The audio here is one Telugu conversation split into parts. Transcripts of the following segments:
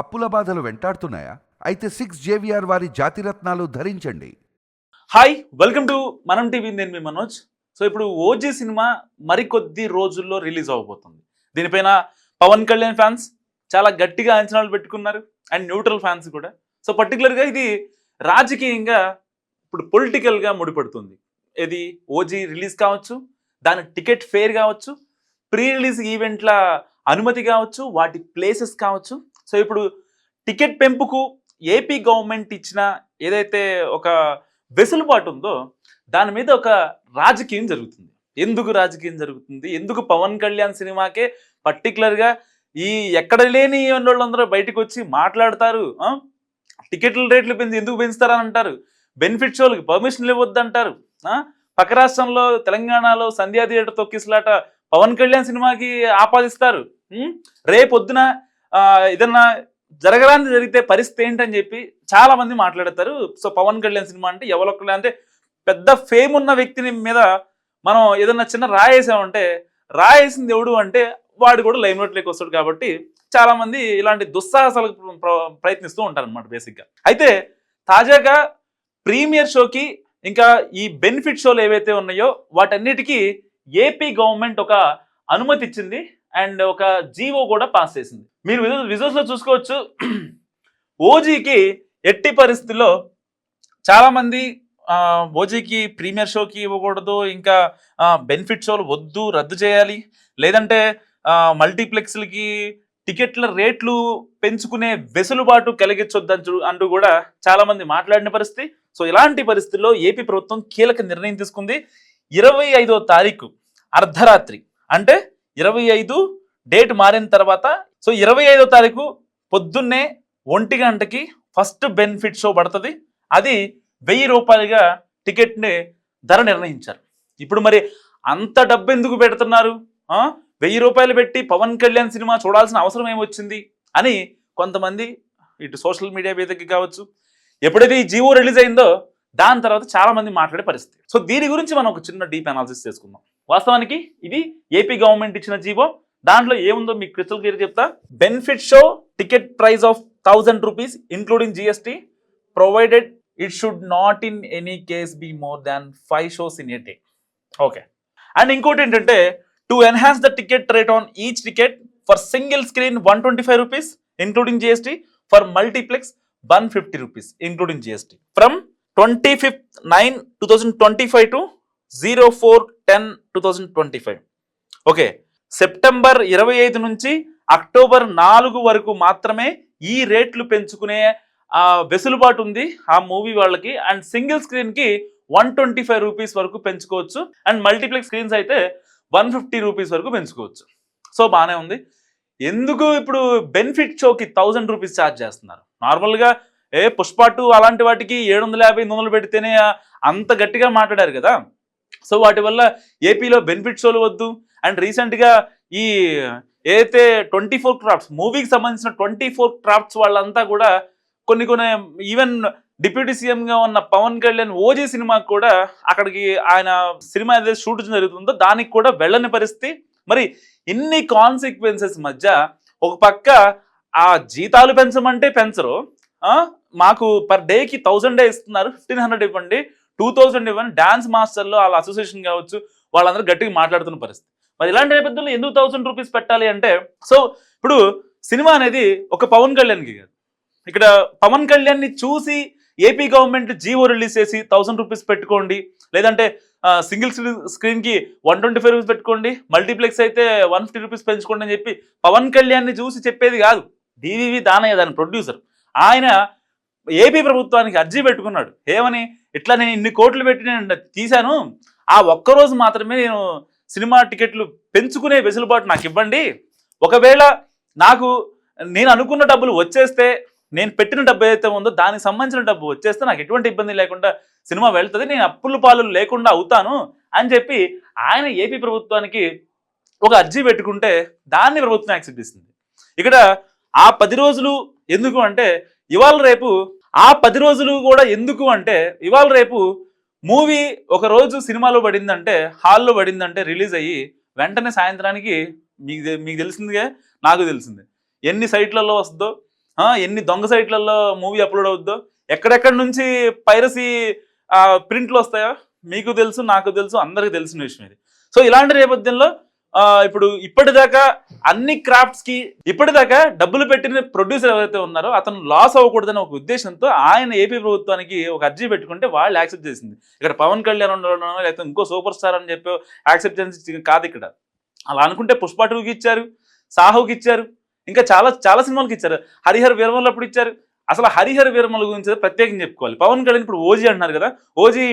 అప్పుల బాధలు వెంటాడుతున్నాయా? అయితే సిక్స్ జేవిఆర్ వారి జాతిరత్నాలు ధరించండి. Hi welcome to Manam TV నేను మీ మనోజ్. సో ఇప్పుడు ఓజీ సినిమా మరికొద్ది రోజుల్లో రిలీజ్ అవ్వబోతుంది దీనిపైన పవన్ కళ్యాణ్ ఫ్యాన్స్ చాలా గట్టిగా అంచనాలు పెట్టుకున్నారు అండ్ న్యూట్రల్ ఫ్యాన్స్ కూడా. సో పర్టికులర్గా ఇది రాజకీయంగా ఇప్పుడు పొలిటికల్గా ముడిపడుతుంది. ఇది ఓజీ రిలీజ్ కావచ్చు దాని టికెట్ ఫేర్ కావచ్చు ప్రీ రిలీజ్ ఈవెంట్ల అనుమతి కావచ్చు వాటి ప్లేసెస్ కావచ్చు సో ఇప్పుడు టికెట్ పెంపుకు ఏపీ గవర్నమెంట్ ఇచ్చిన ఏదైతే ఒక వెసులుబాటు ఉందో దాని మీద ఒక రాజకీయం జరుగుతుంది. ఎందుకు రాజకీయం జరుగుతుంది? ఎందుకు పవన్ కళ్యాణ్ సినిమాకే పర్టికులర్గా ఈ ఎక్కడ లేని వాళ్ళందరూ బయటకు వచ్చి మాట్లాడతారు? టికెట్ల రేట్లు పెంచి ఎందుకు పెంచుతారని అంటారు? బెనిఫిట్ షోలకు పర్మిషన్లు ఇవ్వద్దు అంటారు పక్క రాష్ట్రంలో తెలంగాణలో సంధ్యా థియేటర్ తొక్కిసలాట పవన్ కళ్యాణ్ సినిమాకి ఆపాదిస్తారు. రేపొద్దున ఏదన్నా జరగరాని జరిగితే పరిస్థితి ఏంటని చెప్పి చాలా మంది మాట్లాడతారు. సో పవన్ కళ్యాణ్ సినిమా అంటే ఎవరొక్కలే అంటే పెద్ద ఫేమ్ ఉన్న వ్యక్తిని మీద మనం ఏదన్నా చిన్న రాయేసామంటే రాయేసింది ఎవడు అంటే వాడు కూడా లైమ్లోట్లోకి వస్తాడు కాబట్టి చాలా మంది ఇలాంటి దుస్సాహసాలకు ప్రయత్నిస్తూ ఉంటారు అనమాట బేసిక్గా. అయితే తాజాగా ప్రీమియర్ షోకి ఇంకా ఈ బెనిఫిట్ షోలు ఏవైతే ఉన్నాయో వాటన్నిటికీ ఏపీ గవర్నమెంట్ ఒక అనుమతి ఇచ్చింది అండ్ ఒక జీవో కూడా పాస్ చేసింది. మీరు విజువల్స్లో చూసుకోవచ్చు. ఓజీకి ఎట్టి పరిస్థితుల్లో చాలా మంది ఓజీకి ప్రీమియర్ షోకి ఇవ్వకూడదు ఇంకా బెనిఫిట్ షోలు వద్దు రద్దు చేయాలి. లేదంటే మల్టీప్లెక్స్లకి టికెట్ల రేట్లు పెంచుకునే వెసులుబాటు కలిగించొద్దు అంటూ కూడా చాలామంది మాట్లాడిన పరిస్థితి. సో ఇలాంటి పరిస్థితుల్లో ఏపీ ప్రభుత్వం కీలక నిర్ణయం తీసుకుంది. ఇరవై ఐదో తారీఖు అర్ధరాత్రి. అంటే ఇరవై ఐదు డేట్ మారిన తర్వాత సో ఇరవై ఐదో తారీఖు పొద్దున్నే ఒంటి గంటకి ఫస్ట్ బెనిఫిట్ షో పడుతుంది. అది వెయ్యి రూపాయలుగా టికెట్ని ధర నిర్ణయించారు. ఇప్పుడు మరి అంత డబ్బు ఎందుకు పెడుతున్నారు? వెయ్యి రూపాయలు పెట్టి పవన్ కళ్యాణ్ సినిమా చూడాల్సిన అవసరం ఏమొచ్చింది? అని కొంతమంది ఇటు సోషల్ మీడియా వేదిక కావచ్చు ఎప్పుడైతే ఈ జీవో రిలీజ్ అయిందో దాని తర్వాత చాలా మంది మాట్లాడే పరిస్థితి. సో దీని గురించి మనం ఒక చిన్న డీప్ అనాలిసిస్ చేసుకుందాం. వాస్తవానికి ఇది ఏపీ గవర్నమెంట్ ఇచ్చిన జీవో. దాంట్లో ఏముందో మీకు క్రిస్టల్ క్లియర్ చెప్తా. Benefit show ticket price of thousand rupees including GST provided it should not in any case be more than five shows in a day okay and ఇంకోటి ఏంటంటే to enhance the ticket rate on each ticket for single screen one twenty five rupees including GST for multiplex one fifty rupees including GST from twenty fifth nine two thousand twenty five to zero four ten two thousand twenty five. Okay September ఇరవై ఐదు నుంచి అక్టోబర్ నాలుగు వరకు మాత్రమే ఈ రేట్లు పెంచుకునే వెసులుబాటు ఉంది ఆ మూవీ వాళ్ళకి. అండ్ సింగిల్ స్క్రీన్కి వన్ ట్వంటీ ఫైవ్ రూపీస్ వరకు పెంచుకోవచ్చు. అండ్ మల్టీప్లెక్స్ స్క్రీన్స్ అయితే వన్ ఫిఫ్టీ రూపీస్ వరకు పెంచుకోవచ్చు. సో బాగానే ఉంది. ఎందుకు ఇప్పుడు బెనిఫిట్ షోకి థౌజండ్ రూపీస్ ఛార్జ్ చేస్తున్నారు? నార్మల్గా ఏ పుష్పాటు టూ అలాంటి వాటికి ఏడు వందల యాభై ఎనిమిది వందలు పెడితేనే అంత గట్టిగా మాట్లాడారు కదా. సో వాటి వల్ల ఏపీలో బెనిఫిట్ షోలు వద్దు. అండ్ రీసెంట్గా ఈ ఏదైతే ట్వంటీ ఫోర్ క్రాఫ్ట్స్ మూవీకి సంబంధించిన ట్వంటీ ఫోర్ క్రాఫ్ట్స్ వాళ్ళంతా కూడా కొన్ని కొన్ని ఈవెన్ డిప్యూటీ సీఎంగా ఉన్న పవన్ కళ్యాణ్ ఓజీ సినిమాకి కూడా అక్కడికి ఆయన సినిమా ఏదైతే షూట్ జరుగుతుందో దానికి కూడా వెళ్ళని పరిస్థితి. మరి ఇన్ని కాన్సిక్వెన్సెస్ మధ్య ఒక పక్క ఆ జీతాలు పెంచమంటే పెంచరు. మాకు పర్ డేకి థౌజండ్ ఇస్తున్నారు ఫిఫ్టీన్ హండ్రెడ్ ఇవ్వండి. టూ థౌజండ్ ఇవ్వండి డాన్స్ మాస్టర్లో వాళ్ళ అసోసియేషన్ కావచ్చు వాళ్ళందరూ గట్టిగా మాట్లాడుతున్న పరిస్థితి. మరి ఇలాంటి నేపథ్యంలో ఎందుకు థౌసండ్ రూపీస్ పెట్టాలి అంటే సో ఇప్పుడు సినిమా అనేది ఒక పవన్ కళ్యాణ్కి కాదు. ఇక్కడ పవన్ కళ్యాణ్ని చూసి ఏపీ గవర్నమెంట్ జీవో రిలీజ్ చేసి థౌసండ్ రూపీస్ పెట్టుకోండి లేదంటే సింగిల్ స్క్రీన్కి వన్ ట్వంటీ ఫైవ్ రూపీస్ పెట్టుకోండి మల్టీప్లెక్స్ అయితే వన్ ఫిఫ్టీ రూపీస్ పెంచుకోండి అని చెప్పి పవన్ కళ్యాణ్ని చూసి చెప్పేది కాదు. డివివి దానయ్య దాని ప్రొడ్యూసర్. ఆయన ఏపీ ప్రభుత్వానికి అర్జీ పెట్టుకున్నాడు. ఏమని? ఇట్లా నేను ఇన్ని కోట్లు పెట్టి నేను తీశాను ఆ ఒక్కరోజు మాత్రమే నేను సినిమా టికెట్లు పెంచుకునే వెసులుబాటు నాకు ఇవ్వండి. ఒకవేళ నాకు నేను అనుకున్న డబ్బులు వచ్చేస్తే నేను పెట్టిన డబ్బు ఏదైతే ఉందో దానికి సంబంధించిన డబ్బు వచ్చేస్తే నాకు ఎటువంటి ఇబ్బంది లేకుండా సినిమా వెళ్తుంది నేను అప్పులు పాలు లేకుండా అవుతాను అని చెప్పి ఆయన ఏపీ ప్రభుత్వానికి ఒక అర్జీ పెట్టుకుంటే దాన్ని ప్రభుత్వం యాక్సెప్ట్ ఇస్తుంది ఇక్కడ ఆ పది రోజులు ఎందుకు అంటే ఇవాళ రేపు ఆ పది రోజులు కూడా ఎందుకు అంటే ఇవాళ రేపు మూవీ ఒక రోజు సినిమాలో పడిందంటే హాల్లో పడిందంటే రిలీజ్ అయ్యి వెంటనే సాయంత్రానికి మీకు మీకు తెలిసిందిగా? నాకు తెలిసింది. ఎన్ని సైట్లలో వస్తుందో ఎన్ని దొంగ సైట్లలో మూవీ అప్లోడ్ అవుద్దో ఎక్కడెక్కడి నుంచి పైరసీ ప్రింట్లు వస్తాయో మీకు తెలుసు నాకు తెలుసు అందరికీ తెలిసిన విషయం ఇది. సో ఇలాంటి నేపథ్యంలో ఇప్పుడు ఇప్పటిదాకా అన్ని క్రాఫ్ట్స్కి ఇప్పటిదాకా డబ్బులు పెట్టిన ప్రొడ్యూసర్ ఎవరైతే ఉన్నారో అతను లాస్ అవ్వకూడదనే ఒక ఉద్దేశంతో ఆయన ఏపీ ప్రభుత్వానికి ఒక అర్జీ పెట్టుకుంటే వాళ్ళు యాక్సెప్ట్ చేసింది. ఇక్కడ పవన్ కళ్యాణ్ ఉండడం లేకపోతే ఇంకో సూపర్ స్టార్ అని చెప్పి యాక్సెప్ట్ చేసి కాదు ఇక్కడ. అలా అనుకుంటే పుష్ప టూకి ఇచ్చారు సాహుకి ఇచ్చారు ఇంకా చాలా చాలా సినిమాలకి ఇచ్చారు. హరిహర వీరమల్ అప్పుడు ఇచ్చారు. అసలు హరిహర వీరమల గురించి ప్రత్యేకంగా చెప్పుకోవాలి. పవన్ కళ్యాణ్ ఇప్పుడు ఓజీ అంటున్నారు కదా. ఓజీ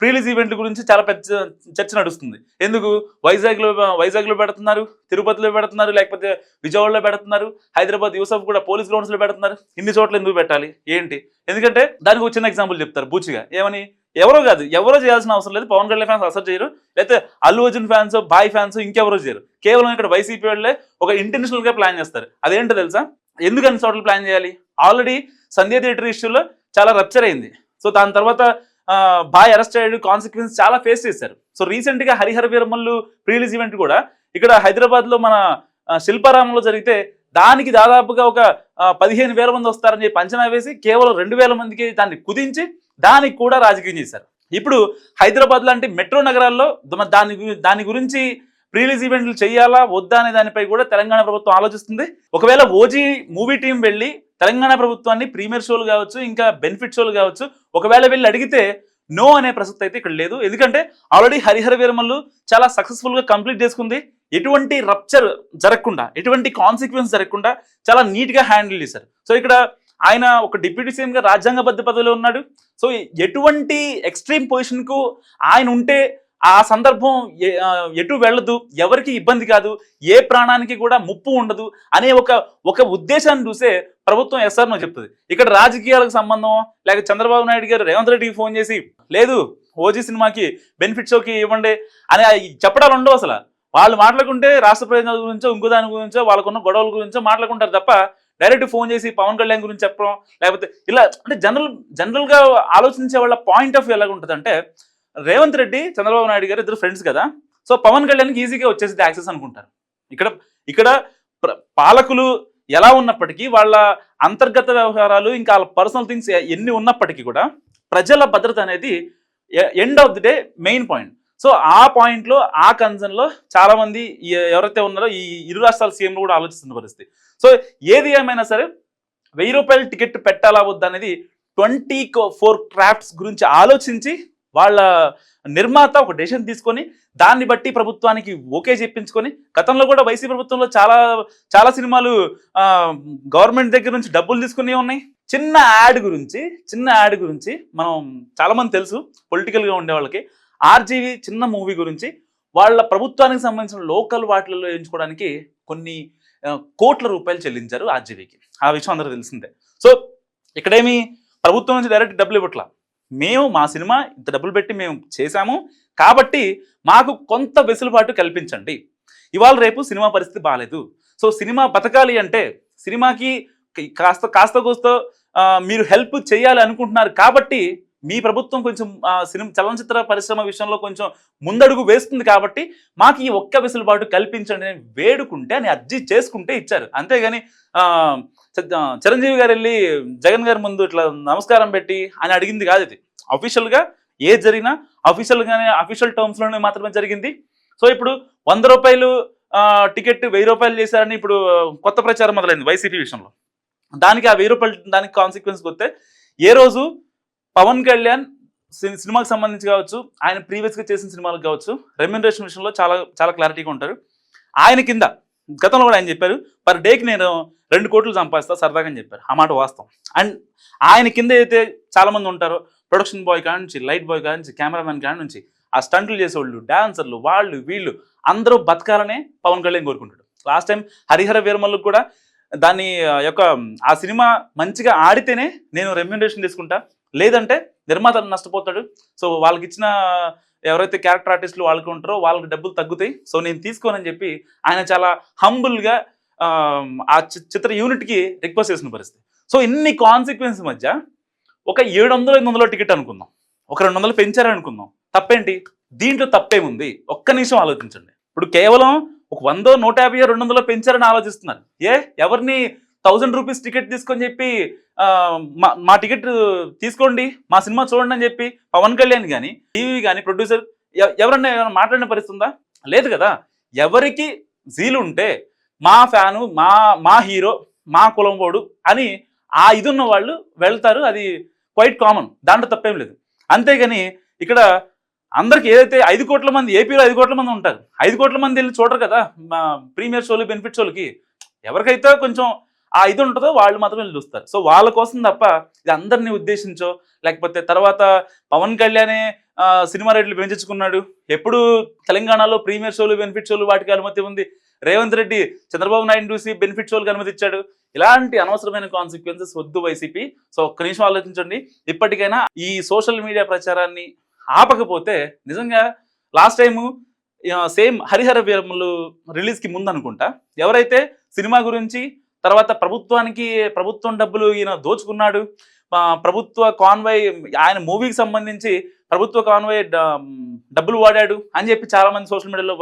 ప్రీలీజ్ ఈవెంట్ గురించి చాలా పెద్ద చర్చ నడుస్తుంది. ఎందుకు? వైజాగ్లో వైజాగ్లో పెడుతున్నారు తిరుపతిలో పెడుతున్నారు లేకపోతే విజయవాడలో పెడుతున్నారు హైదరాబాద్ యూసఫ్ కూడా పోలీస్ గ్రౌండ్స్లో పెడుతున్నారు. ఇన్ని చోట్ల ఎందుకు పెట్టాలి? ఏంటి? ఎందుకంటే దానికి ఒక చిన్న ఎగ్జాంపుల్ చెప్తారు బూచిగా. ఏమని? ఎవరో కాదు ఎవరో చేయాల్సిన అవసరం లేదు. పవన్ కళ్యాణ్ ఫ్యాన్స్ అసలు చేయరు. లేకపోతే Allu Arjun fans boy fans ఇంకెవరో చేయరు. కేవలం ఇక్కడ వైసీపీ వాళ్ళే ఒక ఇంటెన్షనల్గా ప్లాన్ చేస్తారు. అదేంటో తెలుసా? ఎందుకు అన్ని చోట్ల ప్లాన్ చేయాలి? ఆల్రెడీ సంధ్య థియేటర్ ఇష్యూలో చాలా రప్చర్ అయింది. సో దాని తర్వాత బాయ్ అరెస్ట్ అయ్యాడు కాన్సిక్వెన్స్ చాలా ఫేస్ చేశారు. సో రీసెంట్గా హరిహర వీరమల్లు ప్రీలీజ్ ఈవెంట్ కూడా ఇక్కడ హైదరాబాద్లో మన శిల్పారామంలో జరిగితే దానికి దాదాపుగా ఒక పదిహేను వేల మంది వస్తారని చెప్పి అంచనా వేసి కేవలం రెండు వేల మందికి దాన్ని కుదించి దానికి కూడా రాజకీయం చేశారు. ఇప్పుడు హైదరాబాద్ లాంటి మెట్రో నగరాల్లో దాని దాని గురించి ప్రీలీజ్ ఈవెంట్లు చేయాలా వద్దా అనే దానిపై కూడా తెలంగాణ ప్రభుత్వం ఆలోచిస్తుంది. ఒకవేళ ఓజీ మూవీ టీం వెళ్ళి తెలంగాణ ప్రభుత్వాన్ని ప్రీమియర్ షోలు కావచ్చు ఇంకా బెనిఫిట్ షోలు కావచ్చు ఒకవేళ వెళ్ళి అడిగితే నో అనే ప్రసక్తి అయితే ఇక్కడ లేదు. ఎందుకంటే ఆల్రెడీ హరిహర వీరమల్లు చాలా సక్సెస్ఫుల్గా కంప్లీట్ చేసుకుంది. ఎటువంటి రప్చర్ జరగకుండా ఎటువంటి కాన్సిక్వెన్స్ జరగకుండా చాలా నీట్గా హ్యాండిల్ చేశారు. సో ఇక్కడ ఆయన ఒక డిప్యూటీ సీఎం గా రాజ్యాంగబద్ధ పదవిలో ఉన్నాడు. సో ఎటువంటి ఎక్స్ట్రీమ్ పొజిషన్కు ఆయన ఉంటే ఆ సందర్భం ఎటు వెళ్ళదు ఎవరికి ఇబ్బంది కాదు ఏ ప్రాణానికి కూడా ముప్పు ఉండదు అనే ఒక ఒక ఉద్దేశాన్ని చూసే ప్రభుత్వం ఎస్ఆర్ నో చెప్తుంది. ఇక్కడ రాజకీయాలకు సంబంధం లేక చంద్రబాబు నాయుడు గారు రేవంత్ రెడ్డికి ఫోన్ చేసి లేదు ఓజీ సినిమాకి బెనిఫిట్ షోకి ఇవ్వండి అని చెప్పడాలు ఉండవు అసలు. వాళ్ళు మాట్లాడుకుంటే రాష్ట్ర ప్రయోజనాల గురించో ఇంకో దాని గురించో వాళ్ళకున్న గొడవల గురించో మాట్లాడుకుంటారు తప్ప డైరెక్ట్ ఫోన్ చేసి పవన్ కళ్యాణ్ గురించి చెప్పడం లేకపోతే ఇలా అంటే జనరల్ జనరల్గా ఆలోచించే వాళ్ళ పాయింట్ ఆఫ్ వ్యూ ఎలాగ ఉంటుంది అంటే రేవంత్ రెడ్డి చంద్రబాబు నాయుడు గారు ఇద్దరు ఫ్రెండ్స్ కదా. సో పవన్ కళ్యాణ్కి ఈజీగా వచ్చేసి యాక్సెస్ అనుకుంటారు. ఇక్కడ ఇక్కడ పాలకులు ఎలా ఉన్నప్పటికీ వాళ్ళ అంతర్గత వ్యవహారాలు ఇంకా వాళ్ళ పర్సనల్ థింగ్స్ ఎన్ని ఉన్నప్పటికీ కూడా ప్రజల భద్రత అనేది end of the day main point so ఆ పాయింట్లో ఆ కన్సన్లో చాలామంది ఎవరైతే ఉన్నారో ఈ ఇరు రాష్ట్రాల సీఎంలు కూడా ఆలోచిస్తున్న పరిస్థితి. సో ఏది ఏమైనా సరే వెయ్యి రూపాయల టికెట్ పెట్టాలా వద్దా అనేది ట్వంటీ ఫోర్ క్రాఫ్ట్స్ గురించి ఆలోచించి వాళ్ళ నిర్మాత ఒక డెసిషన్ తీసుకొని దాన్ని బట్టి ప్రభుత్వానికి ఓకే చెప్పించుకొని గతంలో కూడా వైసీ ప్రభుత్వంలో చాలా చాలా సినిమాలు గవర్నమెంట్ దగ్గర నుంచి డబ్బులు తీసుకునే ఉన్నాయి. చిన్న యాడ్ గురించి చిన్న యాడ్ గురించి మనం చాలామంది తెలుసు పొలిటికల్గా ఉండే వాళ్ళకి. ఆర్జీవి చిన్న మూవీ గురించి వాళ్ళ ప్రభుత్వానికి సంబంధించిన లోకల్ వాటిలలో ఎంచుకోవడానికి కొన్ని కోట్ల రూపాయలు చెల్లించారు ఆర్జీవీకి. ఆ విషయం అందరూ తెలిసిందే. సో ఇక్కడేమి ప్రభుత్వం నుంచి డైరెక్ట్ డబ్బులు ఇవ్వట్లా. మేము మా సినిమా ఇంత డబ్బులు పెట్టి మేము చేశాము. కాబట్టి మాకు కొంత వెసులుబాటు కల్పించండి. ఇవాళ రేపు సినిమా పరిస్థితి బాగాలేదు సో సినిమా బతకాలి అంటే సినిమాకి కాస్త కాస్త కోస్త మీరు హెల్ప్ చేయాలి అనుకుంటున్నారు కాబట్టి మీ ప్రభుత్వం కొంచెం సినిమా చలనచిత్ర పరిశ్రమ విషయంలో కొంచెం ముందడుగు వేస్తుంది కాబట్టి మాకు ఈ ఒక్క వెసులుబాటు కల్పించండి అని వేడుకుంటే అని అర్జీ చేసుకుంటే ఇచ్చారు. అంతేగాని చిరంజీవి గారు వెళ్ళి జగన్ గారి ముందు ఇట్లా నమస్కారం పెట్టి అని అడిగింది కాదు ఇది. అఫీషియల్గా ఏది జరిగినా అఫీషియల్గానే అఫీషియల్ టర్మ్స్లోనే మాత్రమే జరిగింది. సో ఇప్పుడు వంద రూపాయలు టికెట్ వెయ్యి రూపాయలు చేశారని ఇప్పుడు కొత్త ప్రచారం మొదలైంది వైసీపీ విషయంలో. దానికి ఆ వెయ్యి రూపాయలు దానికి కాన్సిక్వెన్స్ వస్తే ఏ రోజు పవన్ కళ్యాణ్ సినిమాకి సంబంధించి కావచ్చు ఆయన ప్రీవియస్గా చేసిన సినిమాలకు కావచ్చు రెమ్యునరేషన్ విషయంలో చాలా చాలా క్లారిటీగా ఉంటారు. ఆయన కింద గతంలో కూడా ఆయన చెప్పారు పర్ డేకి నేను రెండు కోట్లు సంపాదిస్తా సరదాగా అని చెప్పారు. ఆ మాట వాస్తవం. అండ్ ఆయన కింద అయితే చాలామంది ఉంటారు ఉంటారో ప్రొడక్షన్ బాయ్ కాడ నుంచి లైట్ బాయ్ కాడ నుంచి కెమెరామెన్ కాడ నుంచి ఆ స్టంట్లు చేసేవాళ్ళు డాన్సర్లు వాళ్ళు వీళ్ళు అందరూ బతకాలనే పవన్ కళ్యాణ్ కోరుకుంటాడు. లాస్ట్ టైం హరిహర వీరమల్లు కూడా దాని యొక్క ఆ సినిమా మంచిగా ఆడితేనే నేను రెమ్యునరేషన్ తీసుకుంటా లేదంటే నిర్మాత నష్టపోతాడు. సో వాళ్ళకి ఇచ్చిన ఎవరైతే క్యారెక్టర్ ఆర్టిస్టులు వాళ్ళకి ఉంటారో వాళ్ళకి డబ్బులు తగ్గుతాయి. సో నేను తీసుకోనని చెప్పి ఆయన చాలా హంబుల్గా ఆ చి- చిత్ర యూనిట్కి రిక్వెస్ట్ చేసిన పరిస్థితి. సో ఇన్ని కాన్సిక్వెన్స్ మధ్య ఒక ఏడు వందలు ఎనిమిది వందల టికెట్ అనుకుందాం. ఒక రెండు వందలు పెంచారని అనుకుందాం. తప్పేంటి? దీంట్లో తప్పేముంది? ఒక్క నిమిషం ఆలోచించండి. ఇప్పుడు కేవలం ఒక వందో నూట యాభై రెండు వందలు పెంచారని ఆలోచిస్తున్నారు. ఏ? ఎవరిని థౌజండ్ రూపీస్ టికెట్ తీసుకొని చెప్పి మా టికెట్ తీసుకోండి మా సినిమా చూడండి అని చెప్పి పవన్ కళ్యాణ్ కానీ టీవీ కానీ ప్రొడ్యూసర్ ఎవరన్నా ఏమైనా మాట్లాడిన పరిస్థితి ఉందా? లేదు కదా. ఎవరికి జీలు ఉంటే మా ఫ్యాను మా మా హీరో మా కులం వాడు అని ఆ ఇది ఉన్న వాళ్ళు వెళ్తారు. అది క్వైట్ కామన్. దాంట్లో తప్పేం లేదు. అంతేగాని ఇక్కడ అందరికి ఏదైతే ఐదు కోట్ల మంది ఏపీలో ఐదు కోట్ల మంది ఉంటారు ఐదు కోట్ల మంది వెళ్ళి చూడరు కదా మా ప్రీమియర్ షోలు బెనిఫిట్ షోలకి. ఎవరికైతే కొంచెం ఆ ఇది ఉంటుందో వాళ్ళు మాత్రమే నిలుస్తారు చూస్తారు. సో వాళ్ళ కోసం తప్ప ఇది అందరినీ ఉద్దేశించో లేకపోతే తర్వాత పవన్ కళ్యాణే సినిమా రేట్లు పెంచుకున్నాడు. ఎప్పుడు తెలంగాణలో ప్రీమియర్ షోలు బెనిఫిట్ షోలు వాటికి అనుమతి ఉంది. రేవంత్ రెడ్డి చంద్రబాబు నాయుడు చూసి బెనిఫిట్ షోలకు అనుమతి ఇచ్చాడు. ఇలాంటి అనవసరమైన కాన్సిక్వెన్సెస్ వద్దు వైసీపీ సో ఒక్క నిమిషం ఆలోచించండి. ఇప్పటికైనా ఈ సోషల్ మీడియా ప్రచారాన్ని ఆపకపోతే నిజంగా last time same Harihara Veeramallu రిలీజ్కి ముందు అనుకుంటా ఎవరైతే సినిమా గురించి తర్వాత ప్రభుత్వానికి ప్రభుత్వం డబ్బులు ఈయన దోచుకున్నాడు. ప్రభుత్వ కాన్వాయ్ ఆయన మూవీకి సంబంధించి ప్రభుత్వ కాన్వాయ్ డబ్బులు వాడాడు అని చెప్పి చాలామంది సోషల్ మీడియాలో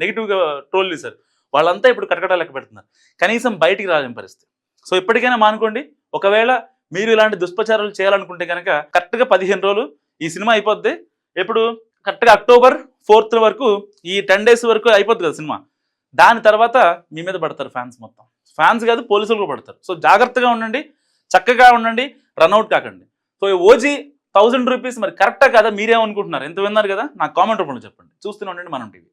నెగిటివ్గా ట్రోల్ చేశారు. వాళ్ళంతా ఇప్పుడు కటకట లెక్క పెడుతున్నారు. కనీసం బయటికి రాలేని పరిస్థితి. సో ఇప్పటికైనా మానుకోండి. ఒకవేళ మీరు ఇలాంటి దుష్ప్రచారాలు చేయాలనుకుంటే కనుక కరెక్ట్గా పదిహేను రోజులు ఈ సినిమా అయిపోద్ది. ఇప్పుడు కరెక్ట్గా అక్టోబర్ ఫోర్త్ వరకు ఈ టెన్ డేస్ వరకు అయిపోద్ది కదా సినిమా. దాని తర్వాత మీ మీద పడతారు ఫ్యాన్స్ మొత్తం. ఫ్యాన్స్ కాదు పోలీసులు కూడా పడతారు. సో జాగ్రత్తగా ఉండండి చక్కగా ఉండండి రన్అట్ కాకండి. సో ఓజీ థౌజండ్ రూపీస్ మరి కరెక్టా కదా? మీరేమనుకుంటున్నారు? ఎంత విన్నారు కదా? నాకు కామెంట్ రూపంలో చెప్పండి. చూస్తూనే ఉండండి మనం టీవీ.